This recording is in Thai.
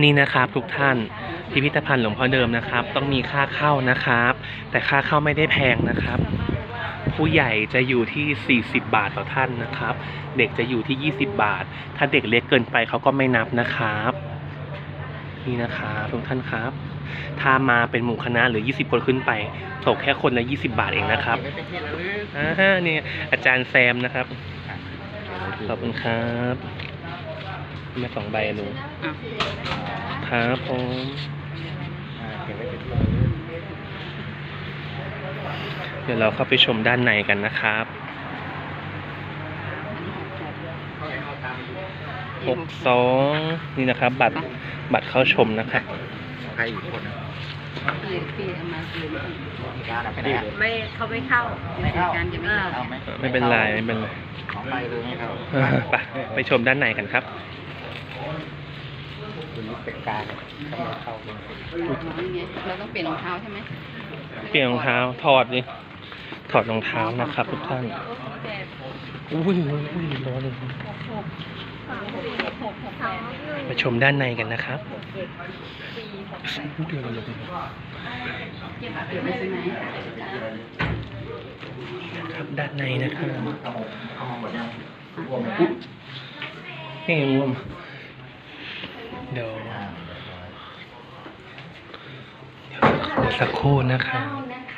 นี่นะครับทุกท่านพิพิธภัณฑ์หลวงพ่อเดิมนะครับ ต้องมีค่าเข้านะครับ แต่ค่าเข้าไม่ได้แพงนะครับ ผู้ใหญ่จะอยู่ที่ 40 บาทต่อท่านนะครับ เด็กจะอยู่ที่ 20 บาท ถ้าเด็กเล็กเกินไปเขาก็ไม่นับนะครับนี่นะครับทุกท่านครับ ถ้ามาเป็นหมู่คณะหรือ 20 คนขึ้นไปตกแค่คนละ 20 บาทเองนะครับเก็ไว้เป็นที่ระลึกอ่าจารย์แซมนะครับขอบคุณครับมาสองใบอะลุงอะ ครับผมอ่าเก็บไว้เป็นที่ระลึกเดี๋ยวเราเข้าไปชมด้านในกันนะครับเขาให้เอาตามดูหกสองนี่นะครับ บัตรบัตรเข้าชมนะครับใครอีกคนนะปีปีเอามาคืนการอะไปไหนอะไม่เขาไม่เข้าไม่เข้าการจะไม่เข้าเอาไหมไม่เป็นไรไม่เป็นไรของไปเลยไม่เข้าเออไปไปชมด้านในกันครับ คุณนี่เป็นการกำลังเข้าเลยนี่ไงเราต้องเปลี่ยนรองเท้าใช่ไหมเปลี่ยนรองเท้าถอดดิถอดรองเท้านะครับ ทุกท่านอุ้ยอุ้ยร้อนเลยไปชมด้านในกันนะครับเดือดเลยเก็บไว้ใช่ไหมครับด้านในนะครับเอาหมดยังนี่รวม เดี๋ยวเดี๋ยวสักครู่นะครับ